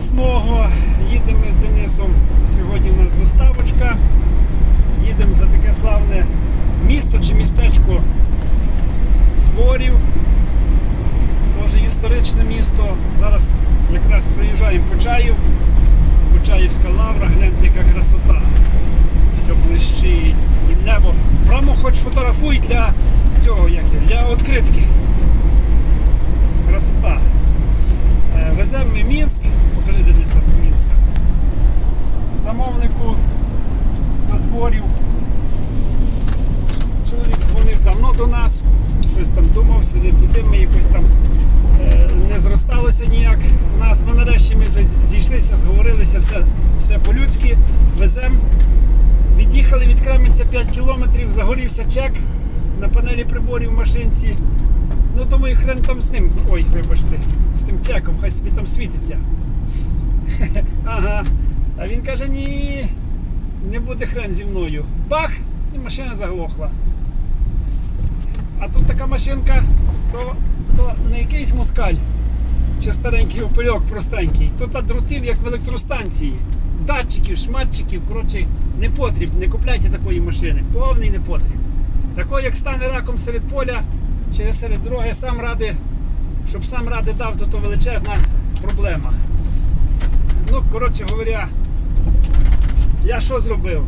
міцного. Їдемо з Денисом. Сьогодні у нас доставочка. Їдемо за таке славне місто чи містечко Зборів. Теж історичне місто. Зараз якраз проїжджаємо Почаїв. Почаївська лавра, гляньте, яка красота. Все блищить. Небо. Прямо хоч фотографуй для цього, як його, для відкритки. Красота. Е, Веземо ми Мінськ. Покажи Дениса Мінська. Замовнику за зборів. Чоловік дзвонив давно до нас, щось там думав, сюди туди ми якось там е, не зросталося ніяк. У нас ну, нарешті ми зійшлися, зговорилися, все, все по-людськи, веземо. Від'їхали від Кременця 5 кілометрів, загорівся чек на панелі приборів в машинці. Ну, думаю, хрен там з ним. Ой, вибачте, з тим чеком, хай собі там світиться. Ага. А він каже, ні, не буде хрен зі мною. Бах! І машина заглохла. А тут така машинка, то, то не якийсь москаль чи старенький опельок простенький. Тут а дротів, як в електростанції. Датчиків, шматчиків, коротше, не потріб, не купляйте такої машини. Повний не потріб. Такої, як стане раком серед поля чи серед дороги, сам ради, щоб сам ради дав, то то величезна проблема. Ну, коротше говоря, я що зробив?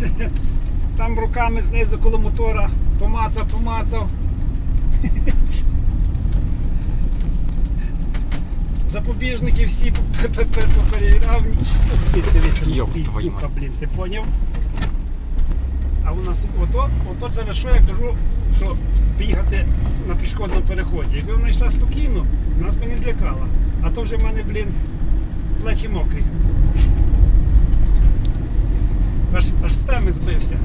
Там руками знизу коло мотора помацав, помацав. Запобіжники всі попереграв. Дивися, Йоп, ти блін, ти поняв? А у нас ото, ото зараз що я кажу, що бігати на пішохідному переході. Якби вона йшла спокійно, нас би не злякала. А то вже в мене, блін, плечі мокрі. Аж, аж з теми збився.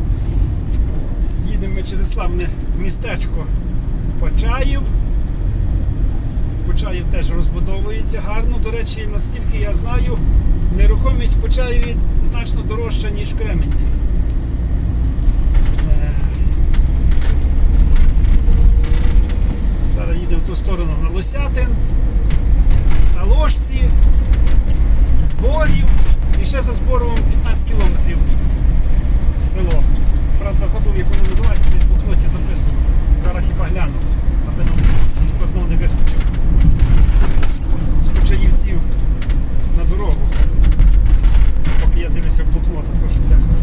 Їдемо через славне містечко Почаїв. Почаїв теж розбудовується гарно. До речі, наскільки я знаю, нерухомість в Почаєві значно дорожча, ніж в Кременці. Е, Зараз їдемо в ту сторону на Лосятин, Заложці, Зборів ще за Зборовом 15 кілометрів в село. Правда, забув, як воно називається, десь в блокноті записано. Зараз хіба гляну, аби нам ніхто знову не вискочив з, з на дорогу. Поки я дивлюся в блокнот, то що бляха.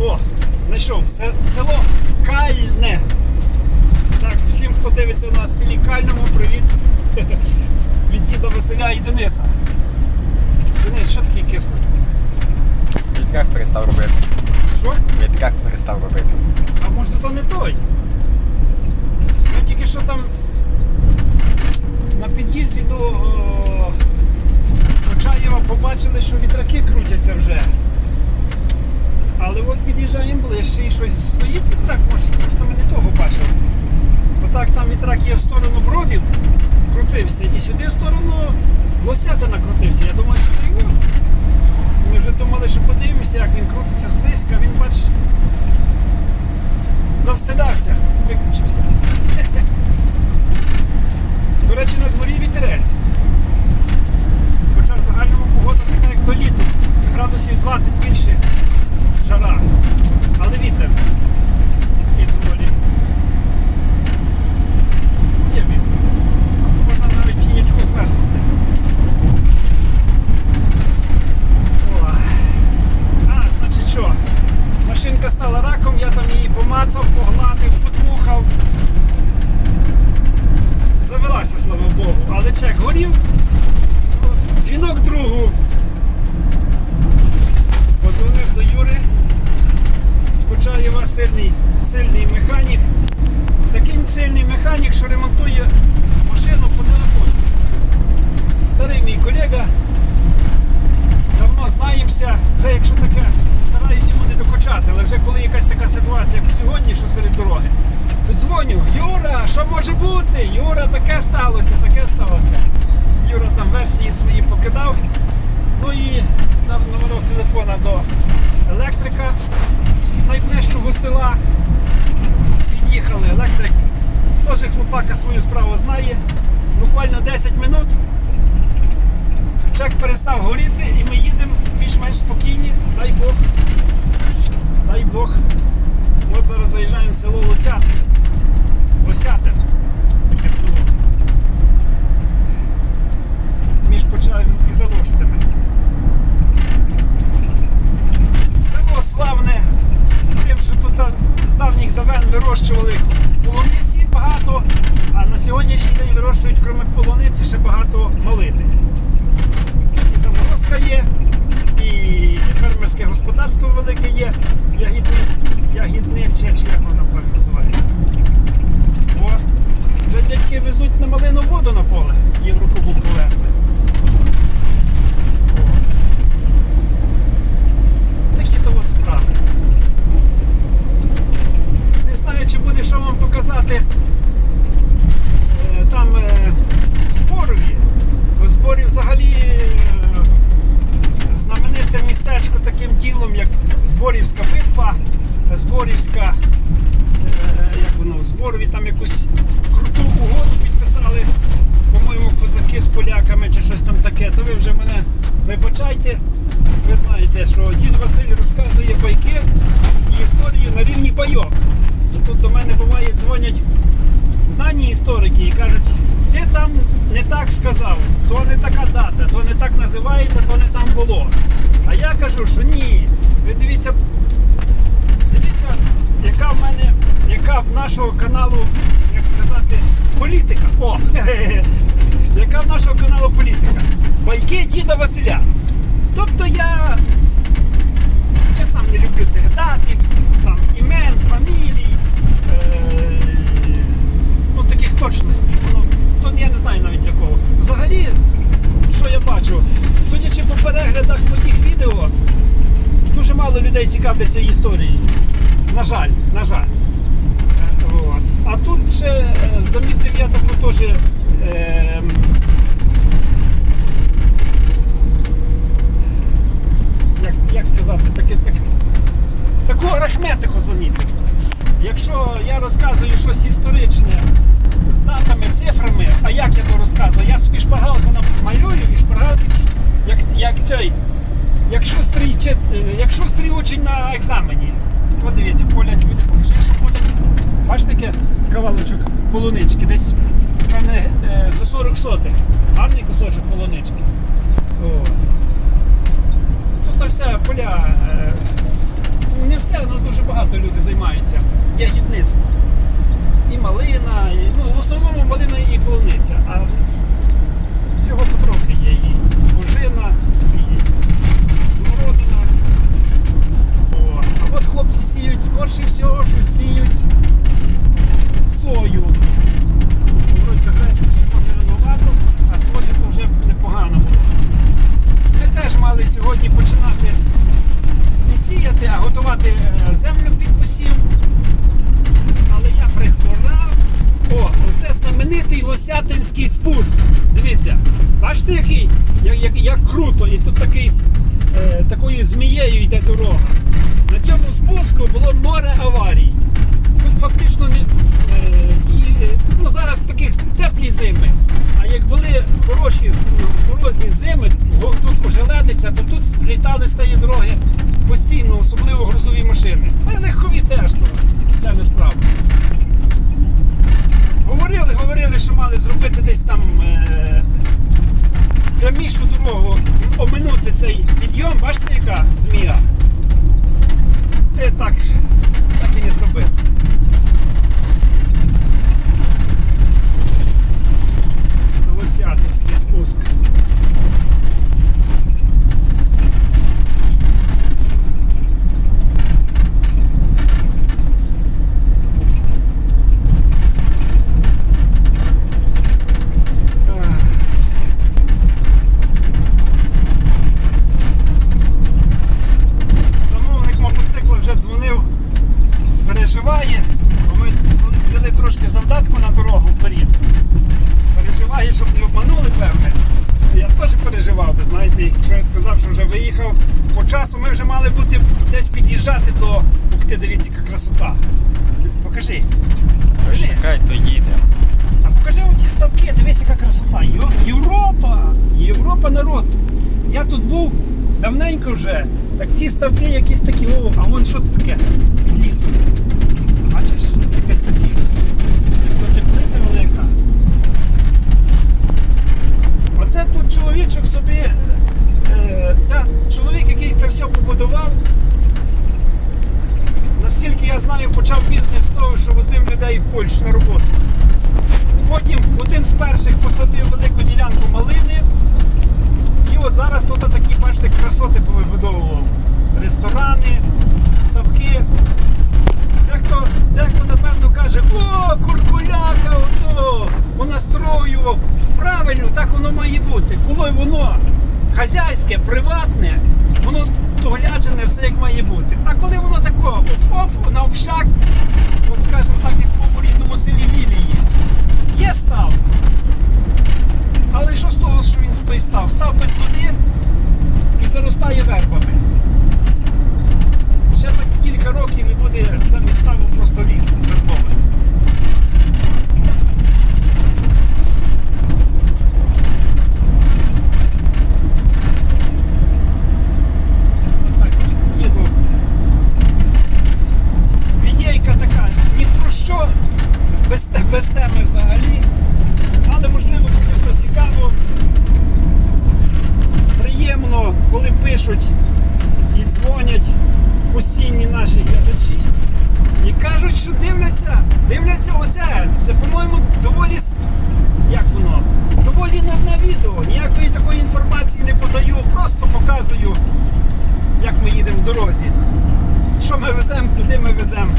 О, знайшов Се- село Кальне. Так, всім, хто дивиться у нас в селі Кальному, привіт від діда Василя і Дениса. Денис, що такий кислий? Відкак перестав робити. Що? Відкак перестав робити. А може то не той? Ми тільки що там на під'їзді до о, Почаєва побачили, що вітраки крутяться вже. Але от під'їжджаємо ближче і щось стоїть вітрак, може, просто ми не того бачили. Отак там вітрак є в сторону бродів, крутився, і сюди в сторону Лосятина крутився. Я думаю, що це його. Ми вже думали, що подивимося, як він крутиться зблизька, він бачиш завстидався, виключився. До речі, на дворі вітерець. Хоча в загальному погода така, як то літо. Градусів 20 більше жара. Але вітер. Вітер. Можна навіть в тінічку змерзнути. О. Що? Машинка стала раком, я там її помацав, погладив, подмухав. Завелася, слава Богу, але чек горів. Дзвінок другу. Подзвонив до Юри. З Почаєва сильний, сильний механік. Такий сильний механік, що ремонтує машину по телефону. Старий мій колега. Давно знаємося, вже якщо таке, стараюсь йому не докочати, але вже коли якась така ситуація, як сьогодні, що серед дороги, то дзвоню, Юра, що може бути? Юра, таке сталося, таке сталося. Юра там версії свої покидав. Ну і дав номерок телефона до електрика з найближчого села. Під'їхали, електрик теж хлопака свою справу знає. Буквально 10 минут Чек перестав горіти і ми їдемо більш-менш спокійні. Дай Бог. Дай Бог. От зараз заїжджаємо в село Лосятин. Лосятин. Таке село. Між Почаєм і Заложцями. Село славне, тим, що тут а, з давніх давен вирощували полуниці багато, а на сьогоднішній день вирощують, крім полуниці, ще багато малини. Тут і заморозка є, і фермерське господарство велике є, ягідниць, ягідниче, чи як воно правильно називається. От. Вже дядьки везуть на малину воду на поле, Єврокубу повезли. От. Такі то от справи. Не знаю, чи буде що вам показати е, там е, зборові. У зборі взагалі е, знамените містечко таким ділом, як Зборівська битва, Зборівська, е, як воно, в Зборові там якусь круту угоду підписали, по-моєму, козаки з поляками чи щось там таке. То ви вже мене вибачайте. Ви знаєте, що дід Василь розказує байки і історію на рівні байок. Тут до мене буває дзвонять знані історики і кажуть, ти там не так сказав, то не така дата, то не так називається, то не там було. А я кажу, що ні. Ви дивіться, дивіться, яка в мене, яка в нашого каналу, як сказати, політика. О! Яка в нашого каналу політика? Байки діда Василя. Тобто я, я сам не люблю тих датів, там, імен, фамілій, е, ну таких точностей. Воно, то я не знаю навіть для кого. Взагалі, що я бачу, судячи по переглядах моїх відео, дуже мало людей цікавляться історією. На жаль, на жаль. Е. А тут ще е, замітив я таку теж. Е, як, як сказати, таке, так, таку арахметику замітив. Якщо я розказую щось історичне з датами, цифрами, а як я то розказую? Я собі шпаргалку малюю і шпаргалки як, як цей, як шустрий, як шустрий учень на екзамені. Подивіться, полять люди, покажи, що полять. Бачите, таке кавалочок полунички, десь певне е, за 40 сотих. Гарний кусочок полунички. От. Тут все поля. е, Не все, але дуже багато люди займаються ягідництвом. І малина, і, ну, в основному малина і полуниця. А всього потрохи є і ожина, і смородина. О, а от хлопці сіють, скорше всього, що сіють сою. Ще може рановато, а сою то вже непогано було. Ми теж мали сьогодні починати не сіяти, а готувати е, землю під посів. Але я прихворав. О, оце знаменитий лосятинський спуск. Дивіться, бачите, який? Як, як, як круто. І тут такий, е, такою змією йде дорога. На цьому спуску було море аварій. Тут фактично не, е, і, е, ну, зараз таких теплі зими. А як були хороші ну, морозні зими, го- тут ожеледиться, то тут злітали з тієї дороги постійно, особливо грузові машини. Та й легкові теж то це не справа. Говорили, говорили, що мали зробити десь там е, прямішу дорогу, оминути цей підйом, бачите, яка змія? І так, так і не зробив. Лосятинський спуск. Ах. Замовник мотоцикла вже дзвонив, переживає, бо ми взяли трошки завдатку на дорогу вперед. Переживає, щоб не обманули, певне. Я теж переживав, ви знаєте, якщо я сказав, що вже виїхав по часу, ми вже мали бути десь під'їжджати до. Ух ти, дивіться, яка красота. Покажи. То Дивіться. чекай, то їде. А покажи оці ставки, дивись, яка красота. Йо, Європа! Європа народ. Я тут був давненько вже. Так ці ставки якісь такі, о, а вон що тут таке? Під лісом. Бачиш, якесь такі. Як теплиця велика. Оце тут чоловічок собі. Е, це чоловік, який це все побудував. Наскільки я знаю, почав бізнес з того, що возив людей в Польщу на роботу. Потім один з перших посадив велику ділянку малини. І от зараз тут такі, бачите, красоти повибудовував. Ресторани, ставки. Дехто, дехто напевно каже, о, куркуляка, ото, понастроював. Правильно, так воно має бути. Коли воно хазяйське, приватне, воно догляджене все як має бути. А коли воно тако, оп-оп, на общак, от скажімо так, як по рідному селі Вілії, є став. Але що з того, що він той став? Став без води і заростає вербами. Ще так кілька років і буде замість ставу просто ліс вербовий. Так, їду. Відійка така, ні про що, без, те- без теми взагалі. Але можливо просто цікаво. Приємно, коли пишуть і дзвонять постійні наші глядачі і кажуть, що дивляться, дивляться оце. Це, по-моєму, доволі як воно? Доволі нудне відео. Ніякої такої інформації не подаю, просто показую, як ми їдемо в дорозі. Що ми веземо, куди ми веземо.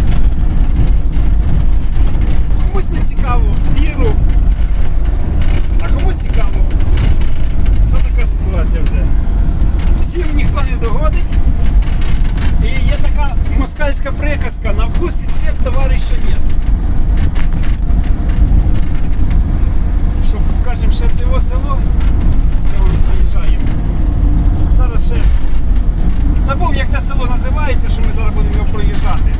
Комусь не цікаво, віру. А комусь цікаво. Ну така ситуація вже. Всім ніхто не догодить. І є така москальська приказка на вкус і цвет товариша нет. Що покажемо ще це село, де ми заїжджаємо. Зараз ще забув, як те село називається, що ми зараз будемо його проїжджати.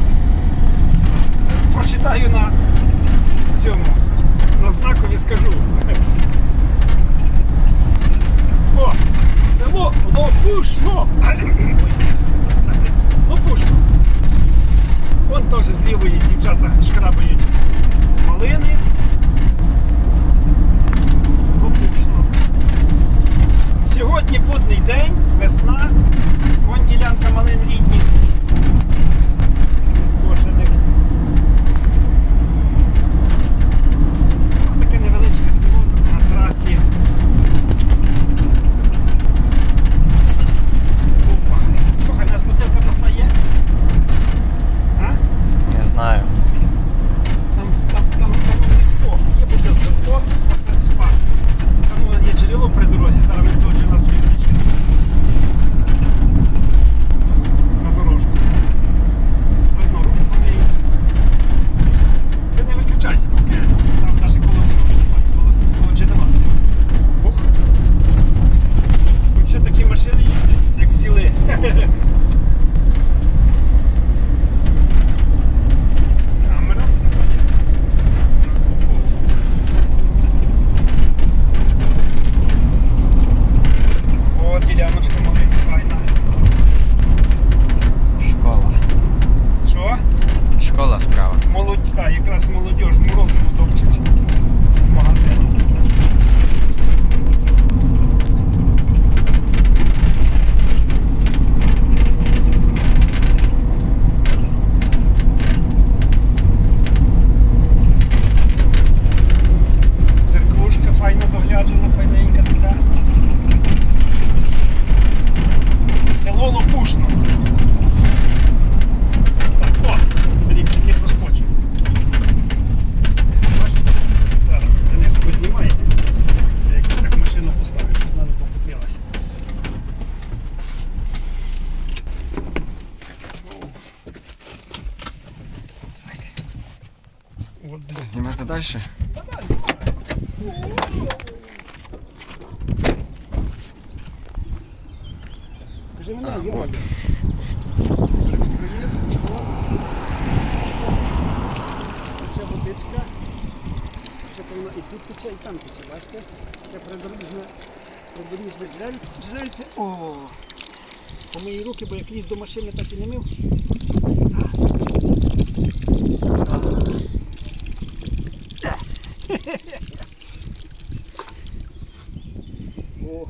Прочитаю на цьому, на знакові скажу. О, село Лопушно. Лопушно. Вон теж з лівої дівчата шкрабають малини. Лопушно. Сьогодні будний день, весна. Вон ділянка малин літніх. Скошених. Таке невеличке село на трасі. Опа. Слухай, у нас бутилка достає. А? Не знаю. Вже мене є. от. Привіт, чого? Це водичка. Ще повинна Ні, тут тече і там тече, бачите? Це придорожне, придорожне джерель- джерельце. О! Помий руки, бо як ліз до машини, так і не мив. О,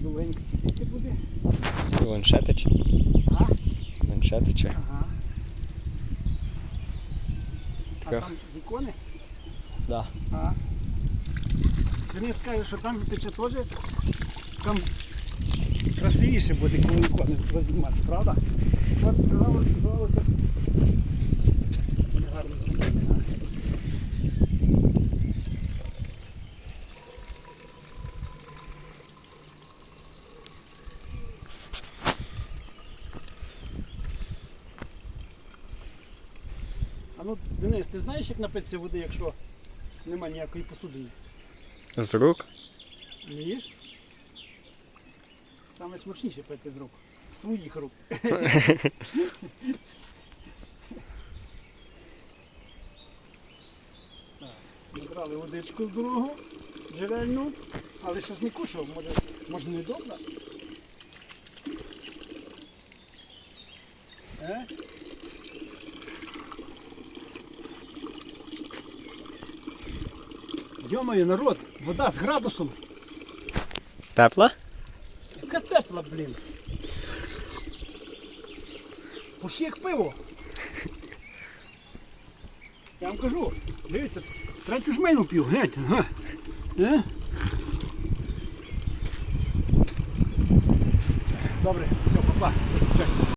Довгенько це буде. Ланшетичі. А? Ланшетичі. Ага. А Така. там з ікони? Да. А. Денис каже, що там тече теж. Там красивіше буде, коли ікони зазнімати, правда? От здавалося, здавалося. не гарно зробили, а? А ну, Денис, ти знаєш, як напитися води, якщо нема ніякої посудини? З рук. Вмієш? Саме смачніше пити з рук. Своїх рук. Набрали водичку в дорогу, джерельну, але ще ж не кушав, може, може не добре. Е? Йомаю, народ, вода з градусом. Тепла? Яка тепла, блін. Пущі як пиво. Я вам кажу, дивіться, третю жменю п'ю, гляньте. Ага. Е?